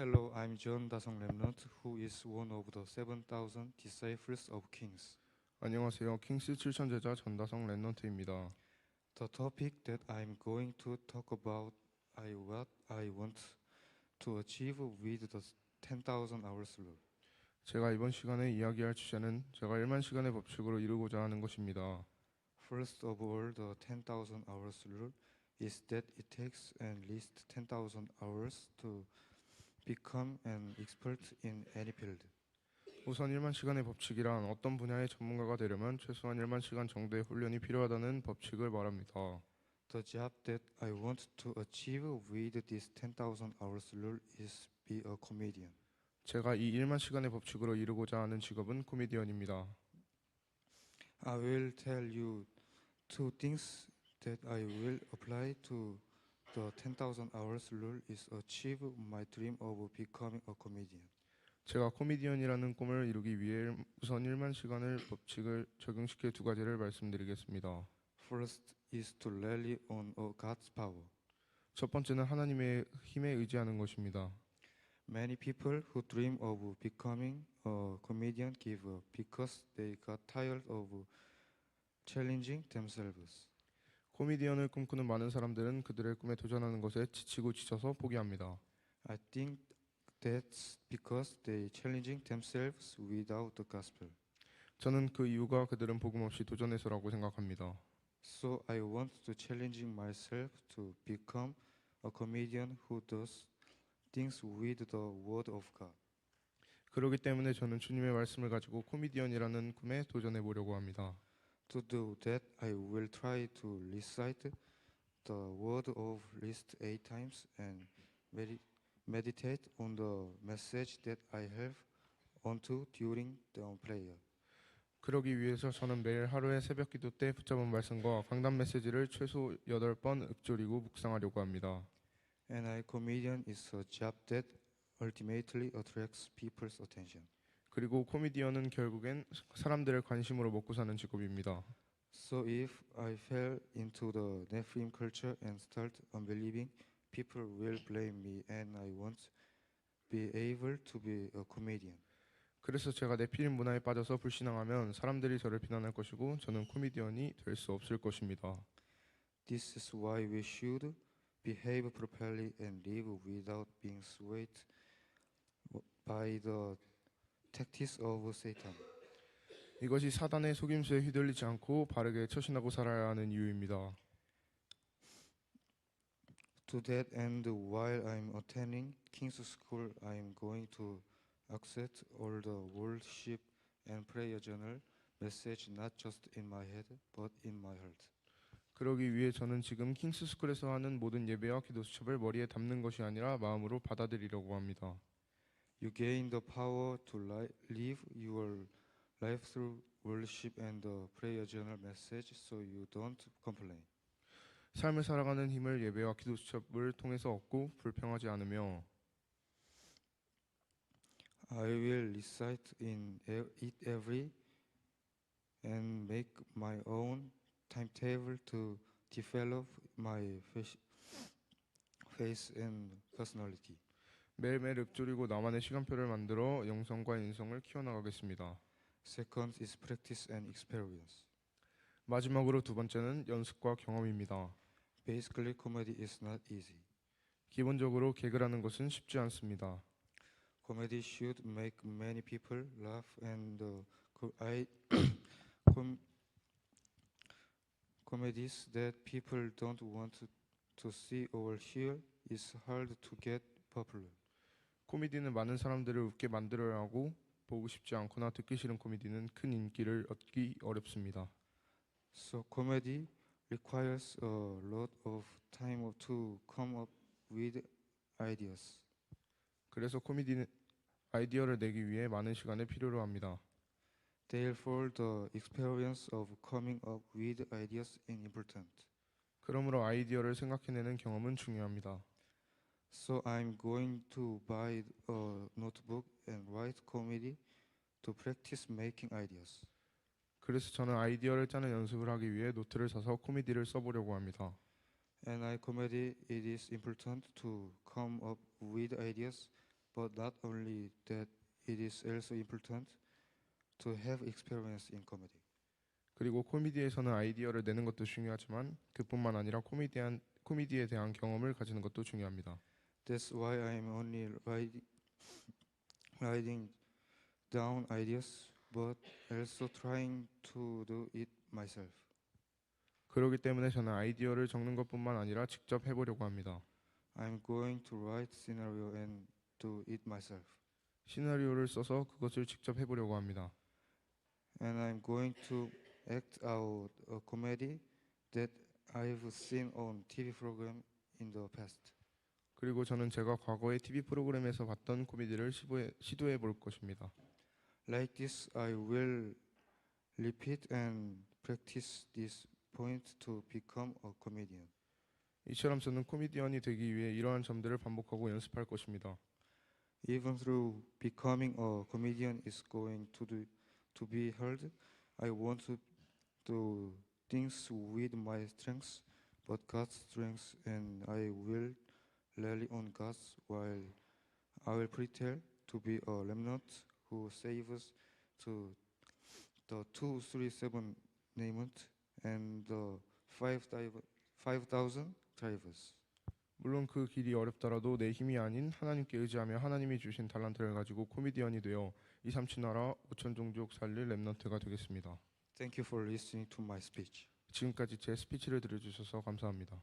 Hello, I'm John Dasong Remnant, who is one of the 7,000 disciples of kings. 안녕하세요. 킹스 7천 제자 전다성 랜넌트입니다. The topic that I'm going to talk about I what I want to achieve with the 10,000 hours rule. 제가 이번 시간에 이야기할 주제는 제가 1만 시간의 법칙으로 이루고자 하는 것입니다. First of all, the 10,000 hours rule is that it takes at least 10,000 hours to become an expert in any field. 우선 1만 시간의 법칙이란 어떤 분야의 전문가가 되려면 최소한 1만 시간 정도의 훈련이 필요하다는 법칙을 말합니다. The job that I want to achieve with this 10,000 hours rule is be a comedian. 제가 이 1만 시간의 법칙으로 이루고자 하는 직업은 코미디언입니다. I will tell you two things that I will apply to the 10,000 hours rule is achieve my dream of becoming a comedian. 제가 코미디언이라는 꿈을 이루기 위해 우선 1만 시간을 법칙을 적용시킬 두 가지를 말씀드리겠습니다. First is to rely on a God's power. 첫 번째는 하나님의 힘에 의지하는 것입니다. Many people who dream of becoming a comedian give up because they got tired of challenging themselves. 코미디언을 꿈꾸는 많은 사람들은 그들의 꿈에 도전하는 것에 지치고 지쳐서 포기합니다. I think that's because they challenging themselves without the gospel. 저는 그 이유가 그들은 복음 없이 도전해서라고 생각합니다. So I want to challenging myself to become a comedian who does things with the word of God. 그렇기 때문에 저는 주님의 말씀을 가지고 코미디언이라는 꿈에 도전해 보려고 합니다. To do that, I will try to recite the word of least eight times and medi- meditate on the message that I have onto during the prayer. 그러기 위해서 저는 매일 하루에 새벽 기도 때 붙잡은 말씀과 강단 메시지를 최소 8번 읊조리고 묵상하려고 합니다. And I comedian is a job that ultimately attracts people's attention. 그리고 코미디언은 결국엔 사람들의 관심으로 먹고 사는 직업입니다. So if I fell into the Nephilim culture and start unbelieving, people will blame me and I won't be able to be a comedian. 그래서 제가 네피림 문화에 빠져서 불신앙하면 사람들이 저를 비난할 것이고 저는 코미디언이 될 수 없을 것입니다. This is why we should behave properly and live without being swayed by the tactics of Satan. 이것이 사단의 속임수에 휘둘리지 않고 바르게 처신하고 살아야 하는 이유입니다. To that end, while I'm attending King's School, I'm going to accept all the worship and prayer journal message not just in my head, but in my heart. 그러기 위해 저는 지금 킹스 스쿨에서 하는 모든 예배와 기도 수첩을 머리에 담는 것이 아니라 마음으로 받아들이려고 합니다. You gain the power to li- live your life through worship and the prayer journal message so you don't complain. 삶을 살아가는 힘을 예배와 기도 수첩을 통해서 얻고 불평하지 않으며 I will recite in e- it every and make my own timetable to develop my face, face and personality. 매일매일 읊조리고 나만의 시간표를 만들어 영성과 인성을 키워나가겠습니다. Second is practice and experience. 마지막으로 두 번째는 연습과 경험입니다. Basically, comedy is not easy. 기본적으로 개그라는 것은 쉽지 않습니다. Comedy should make many people laugh, and uh, co- I com- comedies that people don't want to, to see or hear is hard to get popular. 코미디는 많은 사람들을 웃게 만들어야 하고 보고 싶지 않거나 듣기 싫은 코미디는 큰 인기를 얻기 어렵습니다. So comedy requires a lot of time to come up with ideas. 그래서 코미디는 아이디어를 내기 위해 많은 시간을 필요로 합니다. Therefore, the experience of coming up with ideas is important. 그러므로 아이디어를 생각해내는 경험은 중요합니다. So I'm going to buy a notebook and write comedy to practice making ideas. 그래서 저는 아이디어를 짜는 연습을 하기 위해 노트를 사서 코미디를 써보려고 합니다. And I comedy it is important to come up with ideas but not only that, it is also important to have experience in comedy. 그리고 코미디에서는 아이디어를 내는 것도 중요하지만 그뿐만 아니라 코미디한 코미디에 대한 경험을 가지는 것도 중요합니다. That's why I'm only writing, writing down ideas, but also trying to do it myself. 그렇기 때문에 저는 아이디어를 적는 것뿐만 아니라 직접 해보려고 합니다. I'm going to write scenario and do it myself. 시나리오를 써서 그것을 직접 해보려고 합니다. And I'm going to act out a comedy that I've seen on TV program in the past. 그리고 저는 제가 과거에 TV 프로그램에서 봤던 코미디를 시도해, 시도해 볼 것입니다. Like this, I will repeat and practice this point to become a comedian. 이처럼 저는 코미디언이 되기 위해 이러한 점들을 반복하고 연습할 것입니다. Even through becoming a comedian is going to do, to be hard, I want to do things with my strengths, but God's strengths, and I will rely on God's while I will pretend to be a remnant who saves to the two three seven named and the five div- five thousand drivers. 물론 그 길이 어렵더라도 내 힘이 아닌 하나님께 의지하며 하나님이 주신 달란트를 가지고 코미디언이 되어 이 삼치나라 오천 종족 살릴 렘넌트가 되겠습니다. Thank you for listening to my speech. 지금까지 제 스피치를 들어주셔서 감사합니다.